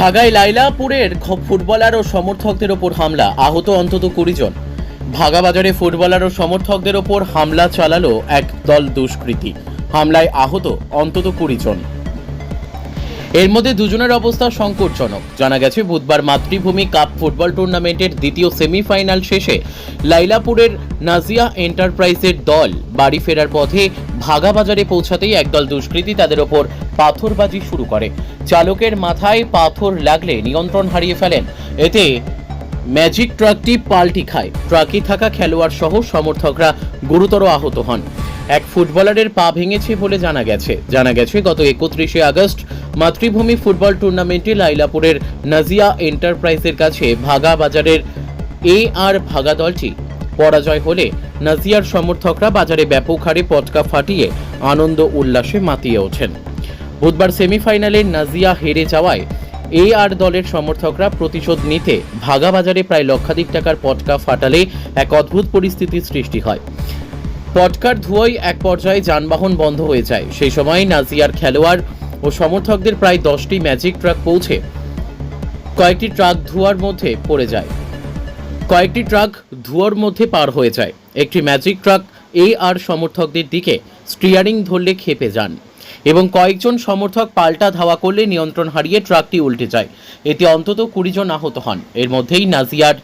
ভাগায় লাইলাপুরের footballer ও সমর্থকদের ওপর হামলা। আহত অন্তত কুড়ি জন। ভাগাবাজারে ফুটবলার ও সমর্থকদের ওপর হামলা চালালো এক দল দুষ্কৃতী। হামলায় আহত অন্তত কুড়ি জন। এর মধ্যে দুজনের অবস্থা সংকটজনক। জানা গেছে, বুধবার মাতৃভূমি কাপ ফুটবল টুর্নামেন্টের দ্বিতীয় সেমিফাইনাল শেষে লাইলাপুরের নাজিয়া এন্টারপ্রাইজের দল বাড়ি ফেরার পথে ভাগা বাজারে পৌঁছাতেই একদল দুষ্কৃতী তাদের ওপর পাথরবাজি শুরু করে। চালকের মাথায় পাথর লাগলে নিয়ন্ত্রণ হারিয়ে ফেলেন। এতে ম্যাজিক ট্রাকটি পাল্টি খায়। ট্রাকে থাকা খেলোয়াড় সহ সমর্থকরা গুরুতর আহত হন। এক ফুটবলারের পা ভেঙেছে বলে জানা গেছে। জানা গেছে, গত একত্রিশে আগস্ট মাতৃভূমি ফুটবল টুর্নামেন্টে লাইলাপুরের নাজিয়া এন্টারপ্রাইজের কাছে ভাগা বাজারের এ আর ভাগা দলটি পরাজয় হলে নাজিয়ার সমর্থকরা বাজারে ব্যাপক হারে পটকা ফাটিয়ে আনন্দ উল্লাসে মাতিয়ে ওঠেন। বুধবার সেমিফাইনালে নাজিয়া হেরে যাওয়ায় এ আর দলের সমর্থকরা প্রতিশোধ নিতে ভাগা বাজারে প্রায় লক্ষাধিক টাকার পটকা ফাটালে এক অদ্ভুত পরিস্থিতির সৃষ্টি হয়। পটকার ধুয়োয় এক পর্যায়ে যানবাহন বন্ধ হয়ে যায়। সেই সময় নাজিয়ার খেলোয়াড় ও সমর্থকদের প্রায় দশটি ম্যাজিক ট্রাক পৌঁছে কয়েকটি ট্রাক ধোঁয়ার মধ্যে পড়ে যায়। কয়েকটি ট্রাক ধুয়োর মধ্যে পার হয়ে যায়। একটি ম্যাজিক ট্রাক এ আর সমর্থকদের দিকে স্টিয়ারিং ধরলে খেপে যান। এবং কয়েকজন সমর্থক পাল্টা ধাওয়া করলে নিয়ন্ত্রণ হারিয়ে ট্রাকটি উল্টে যায়। এতে অন্তত কুড়ি জন আহত হন। এর মধ্যেই নাজিয়ার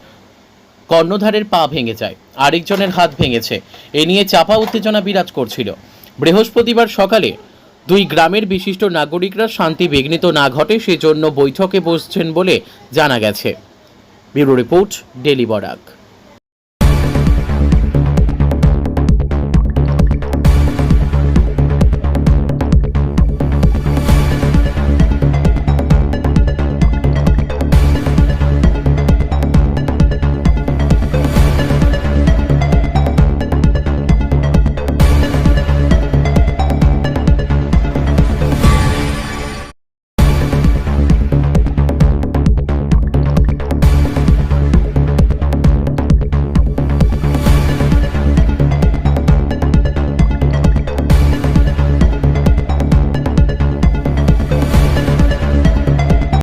কর্ণধারের পা ভেঙে যায়। আরেকজনের হাত ভেঙেছে। এ নিয়ে চাপা উত্তেজনা বিরাজ করছিল। বৃহস্পতিবার সকালে দুই গ্রামের বিশিষ্ট নাগরিকরা শান্তি বিঘ্নিত না ঘটে সেজন্য বৈঠকে বসছেন বলে জানা গেছে। Bureau report, daily Barak.